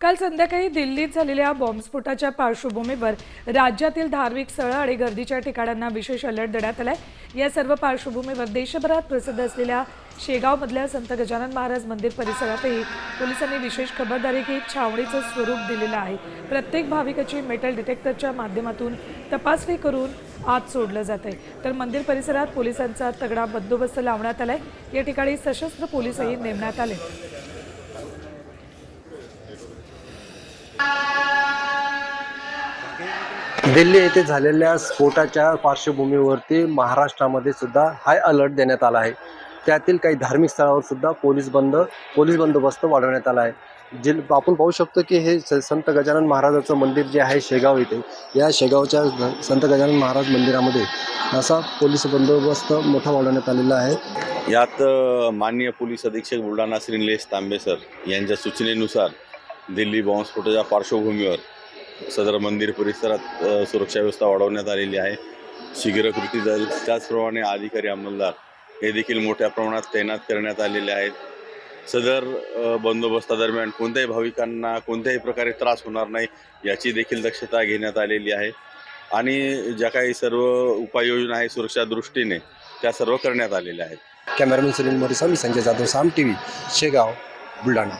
काल संध्याकाळी दिल्लीत झालेल्या बॉम्बस्फोटाच्या पार्श्वभूमीवर राज्यातील धार्मिक स्थळं आणि गर्दीच्या ठिकाणांना विशेष अलर्ट देण्यात आलाय. या सर्व पार्श्वभूमीवर देशभरात प्रसिद्ध असलेल्या शेगावमधल्या संत गजानन महाराज मंदिर परिसरातही पोलिसांनी विशेष खबरदारी घेत छावणीचं स्वरूप दिलेलं आहे. प्रत्येक भाविकाची मेटल डिटेक्टरच्या माध्यमातून तपासणी करून आत सोडलं जात आहे तर मंदिर परिसरात पोलिसांचा तगडा बंदोबस्त लावण्यात आलाय. या ठिकाणी सशस्त्र पोलीसही नेमण्यात आले. दिल्ली येथे झालेल्या स्फोटाच्या पार्श्वभूमीवरती महाराष्ट्रामध्ये सुद्धा हाय अलर्ट देण्यात आला आहे. त्यातील काही धार्मिक स्थळावर सुद्धा पोलीस बंद पोलीस बंदोबस्त वाढवण्यात आला आहे. जे आपण पाहू शकतो की हे स- संत गजानन महाराजाचं मंदिर जे आहे शेगाव येथे या शेगावच्या संत गजानन महाराज मंदिरामध्ये असा पोलीस बंदोबस्त मोठा वाढवण्यात आलेला आहे. यात माननीय पोलीस अधीक्षक बुलढाणा श्रीनिलेश तांबे सर यांच्या सूचनेनुसार दिल्ली बॉम्बस्फोटाच्या पार्श्वभूमीवर सदर मंदिर परिसरात सुरक्षा व्यवस्था वाढवण्यात आलेली आहे. शीघ्र कृती दल त्याचप्रमाणे अधिकारी अंमलदार हे देखील मोठ्या प्रमाणात तैनात करण्यात आलेले आहेत. सदर बंदोबस्तादरम्यान कोणत्याही भाविकांना कोणत्याही प्रकारे त्रास होणार नाही याची देखील दक्षता घेण्यात आलेली आहे. आणि ज्या काही सर्व उपाययोजना आहे सुरक्षा दृष्टीने त्या सर्व करण्यात आलेल्या आहेत. Cameraman Sunil More Sanjay Jadhav Saam T V Shegaon Buldhana.